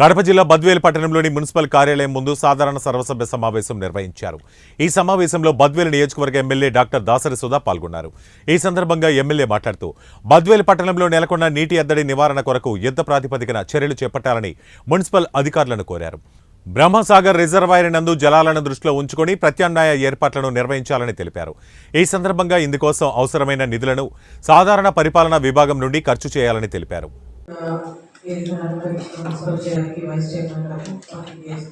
కడప జిల్లా బద్వేలు పట్టణంలోని మున్సిపల్ కార్యాలయం ముందు సాధారణ సర్వసభ్య సమావేశం నిర్వహించారు. ఈ సమావేశంలో బద్వేలు నియోజకవర్గ ఎమ్మెల్యే డాక్టర్ దాసరి సుధా పాల్గొన్నారు. ఈ సందర్భంగా ఎమ్మెల్యే మాట్లాడుతూ బద్వేలు పట్టణంలో నెలకొన్న నీటి ఎద్దడి నివారణ కొరకు యుద్ధ ప్రాతిపదికన చర్యలు చేపట్టాలని మున్సిపల్ అధికారులను కోరారు. బ్రహ్మసాగర్ రిజర్వాయర్ నందు జలాలను దృష్టిలో ఉంచుకొని ప్రత్యామ్నాయ ఏర్పాట్లను నిర్వహించాలని తెలిపారు. ఈ సందర్భంగా ఇందుకోసం అవసరమైన నిధులను సాధారణ పరిపాలనా విభాగం నుండి ఖర్చు చేయాలని తెలిపారు. ట్రాన్స్ఫర్ చేయడానికి వైస్ చైర్మన్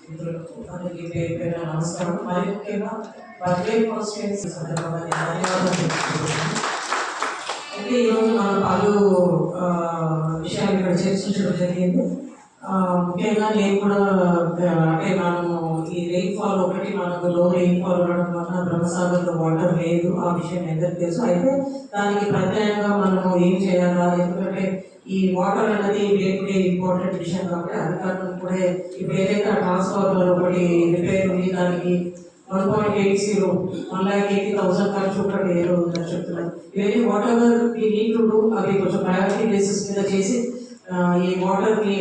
మిత్రులకు అందరికీ పేరు పేరు నమస్కారం మరి ముఖ్యంగా బర్త్డే కాన్స్టిట్యున్సీ సందర్భంగా ధన్యవాదాలు తెలుపుకుంటున్నాను అయితే ఈరోజు మనం పలు విషయాలు ఇక్కడ చర్చించడం జరిగింది ముఖ్యంగా నేను కూడా అంటే మనము ఈ రెయిన్ ఫాల్ ఒకటి మనకు లో రెయిన్ ఫాల్ ఉండడం వలన బ్రహ్మసాగర్లో వాటర్ లేదు ఆ విషయం ఎందరికి తెలుసు. అయితే దానికి ప్రత్యేకంగా మనము ఏం చేయాలా? ఎందుకంటే ఈ వాటర్ అనేది డే ఇంపార్టెంట్ విషయం కాబట్టి అధికారులు కూడా ఇప్పుడు ఏదైతే ట్రాన్స్ఫార్మర్ ఒకటి రిపేర్ ఉంది దానికి one point eight zero one lakh eighty thousand ఖర్చు ఒకటి ఏదో ఉందని చెప్తున్నారు. ఇవన్నీ వాట్ ఎవర్ ఈ నీడ్ అవి కొంచెం ప్రయారిటీ బేసిస్ మీద చేసి ఈ వాటర్ని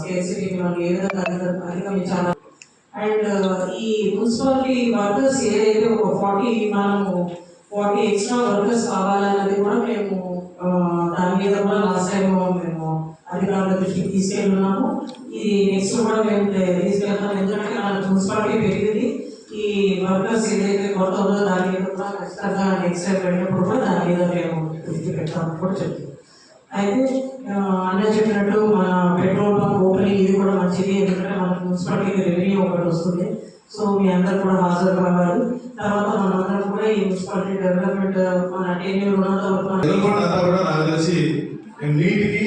స్కేసిటీ మనం ఏ విధంగా అధిగ- అండ్ ఈ మున్సిపాలిటీ వర్కర్స్ ఏదైతే ఒక ఫార్టీ మనము ఫార్టీ ఎక్స్ట్రా వర్కర్స్ కావాలన్నది కూడా మేము దాని మీద కూడా లాస్ట్ టైం మేము అధికారుల దృష్టికి తీసుకెళ్ళున్నాము ఇది నెక్స్ట్ కూడా మేము తీసుకెళ్తాం ఎందుకంటే మన మున్సిపాలిటీ పెరిగింది. ఈ వర్కర్స్ ఏదైతే కొత్త ఉందో దాని మీద కూడా ఖచ్చితంగా నెక్స్ట్ టైం వెళ్ళినప్పుడు కూడా దాని మీద మేము దృష్టి పెడతామని కూడా చెప్తున్నాం. అయితే అన్న చెప్పినట్టు మన పెట్రోల్ పంప్ ఓపెనింగ్ ఇది కూడా మంచిది. ఎందుకంటే మనకు మున్సిపాలిటీకి రెవెన్యూ ఒకటి వస్తుంది. సో మీ అందరు కూడా హాజరు కావాలి తర్వాత మనందరం కూడా ఈ మున్సిపాలిటీ డెవలప్మెంట్ మన టెన్యూర్ నాకు తెలిసి నీటికి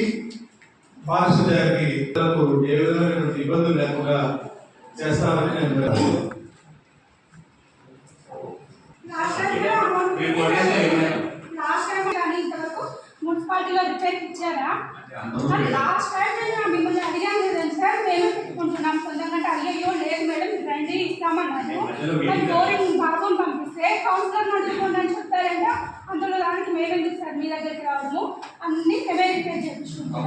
పారిశుద్ధ్యానికి ఇతరులకు ఏ విధమైనటువంటి ఇబ్బందులు లేకుండా చేస్తామని నేను లాస్ట్ టైం కూడా అమౌంట్ లాస్ట్ టైం కానీ ఇంతవరకు మున్సిపాలిటీలో రిపేర్ ఇచ్చారా? మరి లాస్ట్ టైం నేను మిమ్మల్ని అడిగాను కదండి సార్ మేము పెట్టుకుంటున్నాం? సొంతంగా అంటే అయ్యో లేదు మేడం రండి ఇస్తామన్నారు. మరి బోరింగ్ బాబుని పంపిస్తే కౌన్సిలర్ అడుగుకోండి అని చెప్తారంట అందులో దానికి మేడం సార్? మీ దగ్గరికి రావడము. అన్ని మేమే రిపేర్ చేయించుకుంటాం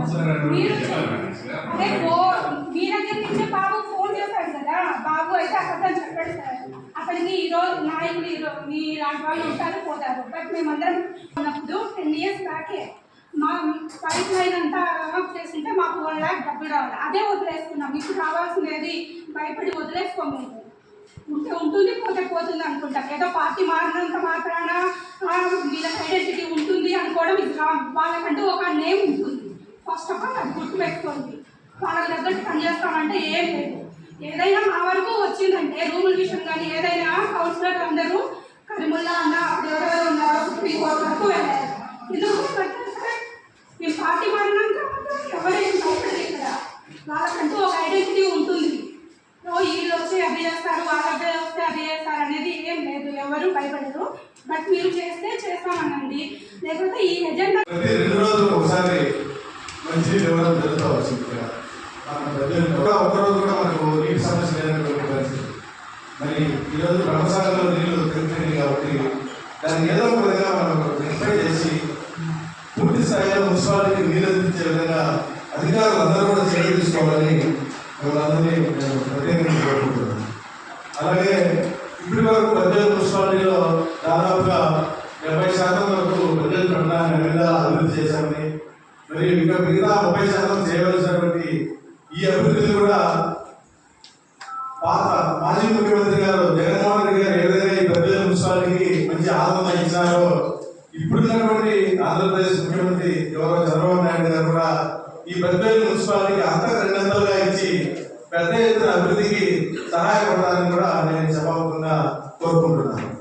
మీరు అదే బో మీ దగ్గర నుంచే బాబు ఫోన్ చేశాడు కదా. బాబు అయితే అక్కడ చెప్పాడు సార్. అక్కడికి ఈ రోజు నాయకులు ఈ రోజు మీ లాంటి వాళ్ళు ఉంటారు పోతారు. బట్ మేమందరం ఉన్నప్పుడు టెన్ ఇయర్స్ బ్యాకే మా పైప్ లైన్ అంతా చేస్తుంటే మాకు వన్ ల్యాక్ డబ్బులు రావాలి. అదే వదిలేసుకున్నాం. ఇప్పుడు రావాల్సినది భయపడి వదిలేసుకోము ఉంటే ఉంటుంది పోతే పోతుంది అనుకుంటాం. ఏదో పార్టీ మారినంత మాత్రాన వీళ్ళకి ఐడెంటిటీ ఉంటుంది అనుకోవడం ఇది రాంగ్ వాళ్ళకంటూ ఒక నేమ్ ఉంటుంది. ఫస్ట్ ఆఫ్ ఆల్ అది గుర్తుపెట్టుకోండి. వాళ్ళ దగ్గర పనిచేస్తామంటే ఏం లేదు. ఏదైనా మా వరకు వచ్చిందంటే రూముల విషయం కానీ ఏదైనా కౌన్సిలర్ అందరూ కరిముల్లా అన్న ఎవరెవరు ఉన్నారో సుప్రీం కోర్టు వరకు వెళ్ళారు ఎందుకు పెట్టారు సరే మేము పార్టీ మారినాక మాత్రం ఎవరేం భయపడలేదు ఇక్కడ వాళ్ళకంటూ ఒక ఐడెంటిటీ ఉంటుంది ఓ వీళ్ళు వచ్చి అది చేస్తారు వాళ్ళ అబ్బాయి వస్తే అది చేస్తారు అనేది ఏం లేదు ఎవరు భయపడరు బట్ మీరు చేస్తే చేస్తామనండి. లేకపోతే ఈ ఎజెండా ప్రతి రెండు రోజులు ఒకసారి మంచి ఇవ్వడం జరుగుతూ వచ్చింది కూడా ఒక కూడా మనకు నీటి సమస్య లేనటువంటి పరిస్థితి. మరి ఈరోజు బ్రహ్మసాగర్లో నీళ్ళు పెరుగుతుంది కాబట్టి దాన్ని ఏదో ఒక విధంగా మనం రెక్టిఫై చేసి పూర్తి స్థాయిలో మున్సిపాలిటీకి నీళ్ళు అందించే విధంగా అధికారులు అందరూ కూడా చర్య తీసుకోవాలని వాళ్ళందరినీ నేను ప్రత్యేకంగా కోరుకుంటున్నాను. అలాగే ఇప్పటి వరకు పద్దెనిమిది మున్సిపాలిటీలో దాదాపుగా డెబ్బై శాతం వరకు పద్దెనిమిది పట్టణాన్ని మీద అభివృద్ధి చేశామని మరియు ఇంకా మిగతా ముప్పై శాతం చేయవలసినటువంటి ఈ అభివృద్ధి కూడా పాత మాజీ ముఖ్యమంత్రి గారు జగన్మోహన్ రెడ్డి గారు ఏదైనా ఈ పద్దెనిమిది మున్సిపాలిటీకి మంచి ఆనందం ఇచ్చినారో ఇప్పుడున్నటువంటి ఆంధ్రప్రదేశ్ ముఖ్యమంత్రి ఎవరో చంద్రబాబు నాయుడు గారు కూడా ఈ బడ్జెట్ మున్సిపాలిటీకి అంత రెండంతలుగా ఇచ్చి పెద్ద ఎత్తున అభివృద్ధికి సహాయపడాలని కూడా నేను సభాముఖంగా కోరుకుంటున్నాను.